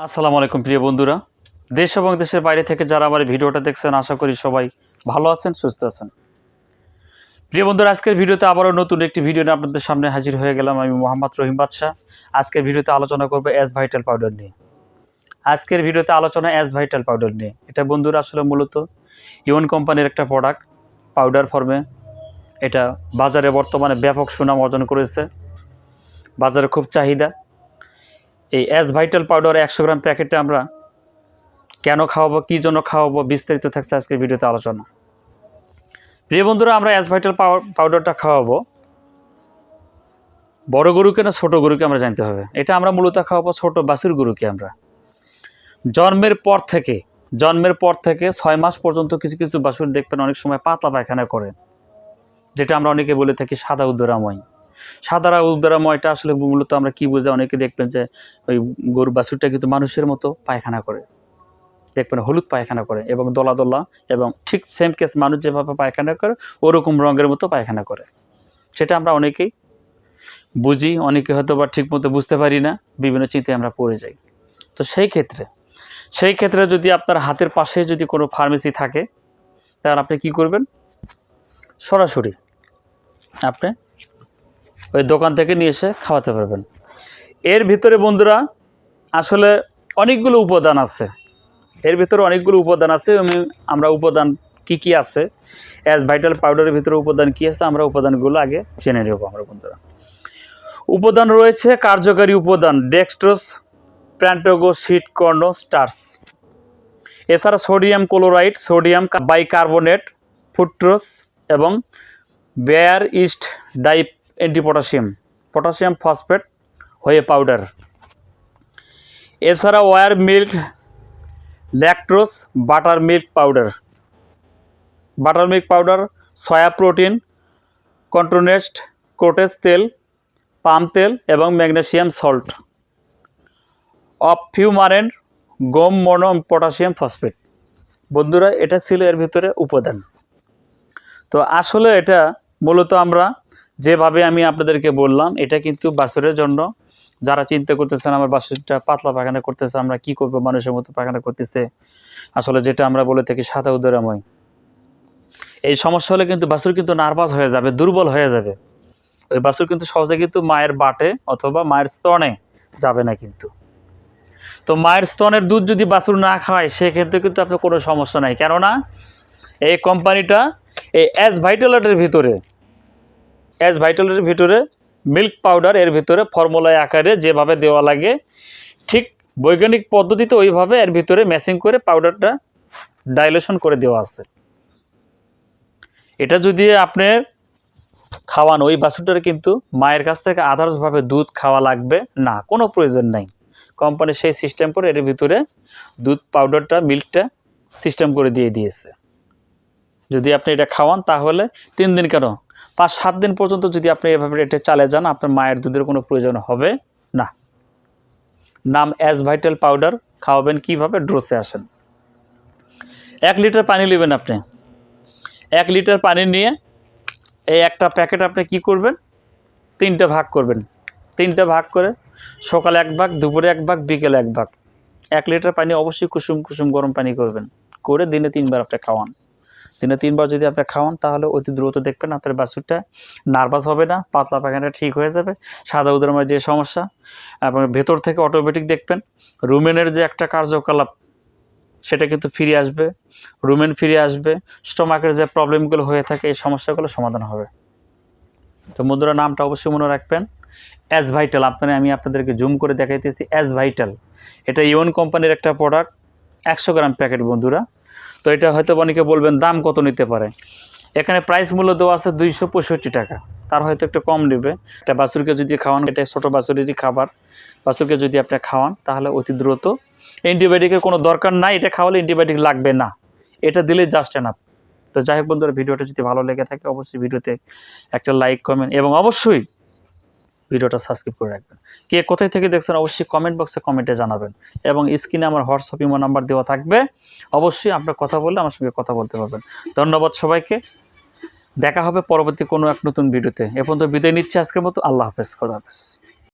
আসসালামু আলাইকুম, প্রিয় বন্ধুরা। দেশ এবং দেশের বাইরে থেকে যারা আমার ভিডিওটা দেখছেন, আশা করি সবাই ভালো আছেন, সুস্থ আছেন। প্রিয় বন্ধুরা, আজকের ভিডিওতে আবারও নতুন একটি ভিডিও নিয়ে আপনাদের সামনে হাজির হয়ে গেলাম আমি মোহাম্মদ রহিম বাদশাহ। আজকের ভিডিওতে আলোচনা করব অ্যাস ভাইটাল পাউডার নিয়ে। আজকের ভিডিওতে আলোচনা অ্যাস ভাইটাল পাউডার নিয়ে। এটা বন্ধুরা আসলে মূলত ইউন কোম্পানির একটা প্রোডাক্ট পাউডার ফর্মে এটা বাজারে বর্তমানে ব্যাপক সুনাম অর্জন করেছে। বাজারে খুব চাহিদা। এই অ্যাস ভাইটাল পাউডার একশো গ্রাম প্যাকেটে আমরা কেন খাওয়াবো, কী জন্য খাওয়াবো, বিস্তারিত থাকছে আজকের ভিডিওতে আলোচনা। প্রিয় বন্ধুরা, আমরা অ্যাস ভাইটাল পাউডারটা খাওয়াবো। বড় গরুকে না ছোটো গরুকে আমরা জানতে হবে। এটা আমরা মূলত খাওয়াবো ছোটো বাছুর গরুকে আমরা। জন্মের পর থেকে, জন্মের পর থেকে ছয় মাস পর্যন্ত কিছু কিছু বাছুর দেখবেন অনেক সময় পাতলা পায়খানা করে যেটা আমরা অনেকে বলে থাকি সাদা উদ্দরাময় সাদারা উদ্দরাময়টা আসলে মূলত আমরা কি বুঝে, অনেকে দেখবেন যে ওই গরু বাছুরটা কিন্তু মানুষের মতো পায়খানা করে। দেখবেন হলুদ পায়খানা করে এবং দলা দলা এবং ঠিক সেম কেস মানুষ যেভাবে পায়খানা করে, ওরকম রঙের মতো পায়খানা করে। সেটা আমরা অনেকেই বুঝি, অনেকে হয়তো বা ঠিক মতো বুঝতে পারি না, বিভিন্ন চিন্তায় আমরা পড়ে যাই। তো সেই ক্ষেত্রে সেই ক্ষেত্রে যদি আপনার হাতের পাশে যদি কোনো ফার্মেসি থাকে, তাহলে আপনি কি করবেন? সরাসরি আপনি ওই দোকান থেকে নিয়ে এসে খাওয়াতে পারবেন। এর ভিতরে বন্ধুরা, আসলে অনেকগুলো উপাদান আছে। এর ভিতরে অনেকগুলো উপাদান আছে, আমি, আমরা উপাদান কি কি আছে অ্যাজ ভাইটাল পাউডারের ভিতরে উপাদান কি আছে, আমরা উপাদানগুলো আগে জেনে নেব আমরা বন্ধুরা। উপাদান রয়েছে কার্যকারী উপাদান ডেক্সট্রোস প্যান্টোগো সিট কর্ন স্টার্স এছাড়া সোডিয়াম ক্লোরাইড সোডিয়াম বাইকার্বনেট ফুট্রোস এবং বেয়ার ইস্ট ডাই অ্যান্টি পটাশিয়াম পটাশিয়াম ফসফেট হয়ে পাউডার এছাড়া war milk lactose butter milk powder butter milk powder soya protein কন্ট্রোনেস্ট কোটেজ তেল পাম তেল এবং ম্যাগনেসিয়াম সল্ট অফ ফিউমারেন্ট গম মনো পটাশিয়াম ফসফেট বন্ধুরা, এটা ছিল এর ভিতরে উপাদান। তো আসলে এটা মূলত আমরা যেভাবে আমি আপনাদেরকে বললাম, এটা কিন্তু বাছুরের জন্য। যারা চিন্তা করতেছেন, আমার বাসুরটা পাতলা পায়খানা করতেছে, আমরা কি করব? মানুষের মতো পায়খানা করতেছে। আসলে যেটা আমরা বলে থাকি, সাদা উদরাময়। এই সমস্যা হলে কিন্তু বাছুর কিন্তু নার্ভাস হয়ে যাবে, দুর্বল হয়ে যাবে। ওই বাছুর কিন্তু সহজে কিন্তু মায়ের বাটে অথবা মায়ের স্তনে যাবে না কিন্তু। তো মায়ের স্তনের দুধ যদি বাছুর না খায়, সেক্ষেত্রে কিন্তু আপনার কোনো সমস্যা নাই। কেননা, এই কোম্পানিটা, এই অ্যাজ ভাইটালেটের ভিতরে অ্যাজ ভাইটালের ভিতরে মিল্ক পাউডার এর ভিতরে ফর্মুলায় আকারে যেভাবে দেওয়া লাগে, ঠিক বৈজ্ঞানিক পদ্ধতিতে ওইভাবে এর ভিতরে ম্যাচিং করে পাউডারটা ডাইলেশন করে দেওয়া আছে। এটা যদি আপনি খাওয়ান, ওই বাছুরটার কিন্তু মায়ের কাছ থেকে আদার্সভাবে দুধ খাওয়া লাগবে না, কোনো প্রয়োজন নাই। কোম্পানি সেই সিস্টেম করে এর ভিতরে দুধ পাউডারটা মিল্কটা সিস্টেম করে দিয়ে দিয়েছে। যদি আপনি এটা খাওয়ান, তাহলে তিন দিন কেন পাঁচ, সাত দিন পর্যন্ত যদি আপনি এভাবে এটা চালে যান, আপনার মায়ের দুধের কোনো প্রয়োজন হবে না। নাম অ্যাজ ভাইটাল পাউডার খাওয়াবেন কীভাবে? ড্রোসে আসেন। এক লিটার পানি নেবেন আপনি। এক লিটার পানি নিয়ে এই একটা প্যাকেট আপনি কি করবেন? তিনটা ভাগ করবেন। তিনটা ভাগ করে সকালে এক ভাগ, দুপুরে এক ভাগ, বিকেলে এক ভাগ। এক লিটার পানি অবশ্যই কুসুম কুসুম গরম পানি করবেন। করে দিনে তিনবার আপনি খাওয়ান। দিনে তিনবার যদি আপনি খাওয়ান, তাহলে অতি দ্রুত দেখবেন আপনার বাছুরটা নার্ভাস হবে না, পাতলা পায়খানা ঠিক হয়ে যাবে, সাদা উদরমের যে সমস্যা, এবং ভেতর থেকে অটোমেটিক দেখবেন, রুমেনের যে একটা কার্যকলাপ, সেটা কিন্তু ফিরে আসবে, রুমেন ফিরে আসবে, স্টোমাকের যে প্রবলেমগুলো হয়ে থাকে, এই সমস্যাগুলো সমাধান হবে। তো বন্ধুরা, নামটা অবশ্যই মনে রাখবেন অ্যাজ ভাইটাল আপনারা আমি আপনাদেরকে জুম করে দেখাইতেছি অ্যাজ ভাইটাল এটা ইওন কোম্পানির একটা প্রোডাক্ট একশো গ্রাম প্যাকেট বন্ধুরা। তো এটা হয়তো অনেকে বলবেন, দাম কত নিতে পারে? এখানে প্রাইস মূল্য দেওয়া আছে দুইশো পঁয়ষট্টি টাকা। তার হয়তো একটু কম নেবে। এটা বাছুরকে যদি খাওয়ান, এটা ছোটো বাছুরেরই খাবার। বাছুরকে যদি আপনি খাওয়ান, তাহলে অতি দ্রুত। অ্যান্টিবায়োটিকের কোনো দরকার নাই, এটা খাওয়ালে অ্যান্টিবায়োটিক লাগবে না। এটা দিলে জাস্ট এনাফ তো যাই হোক বন্ধুরা, ভিডিওটা যদি ভালো লেগে থাকে, অবশ্যই ভিডিওতে একটা লাইক কমেন্ট এবং অবশ্যই ভিডিওটা সাবস্ক্রাইব করে রাখবেন। কে কোথায় থেকে দেখছেন অবশ্যই কমেন্ট বক্সে কমেন্টে জানাবেন। এবং স্ক্রিনে আমার হোয়াটসঅ্যাপ ইমো নাম্বার দেওয়া থাকবে। অবশ্যই আপনার কথা বললে আমার সঙ্গে কথা বলতে পারবেন। ধন্যবাদ সবাইকে। দেখা হবে পরবর্তী কোনো এক নতুন ভিডিওতে এ পর্যন্ত বিদায় নিচ্ছি আজকের মতো। আল্লাহ হাফেজ। খোদা হাফেজ।